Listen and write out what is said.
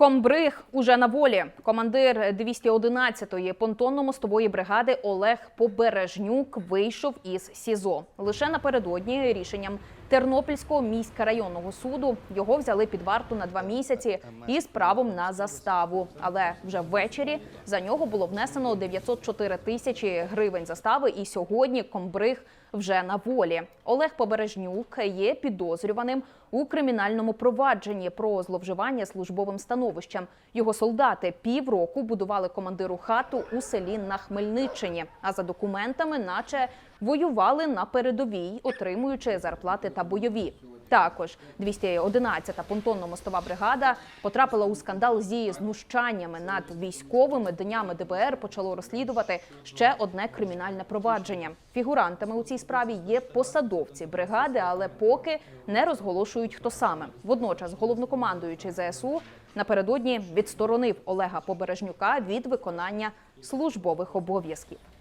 Комбриг уже на волі. Командир 211-ї понтонно-мостової бригади Олег Побережнюк вийшов із СІЗО. Лише напередодні рішенням Тернопільського міськрайонного суду його взяли під варту на два місяці із правом на заставу. Але вже ввечері за нього було внесено 904 тисячі гривень застави. І сьогодні комбриг вже на волі. Олег Побережнюк є підозрюваним у кримінальному провадженні про зловживання службовим становищем. Його солдати півроку будували командиру хату у селі на Хмельниччині. А за документами, наче воювали на передовій, отримуючи зарплати та бойові. Також 211-та понтонно-мостова бригада потрапила у скандал зі знущаннями над військовими. Днями ДБР почало розслідувати ще одне кримінальне провадження. Фігурантами у цій справі є посадовці бригади, але поки не розголошують хто саме. Водночас головнокомандуючий ЗСУ напередодні відсторонив Олега Побережнюка від виконання службових обов'язків.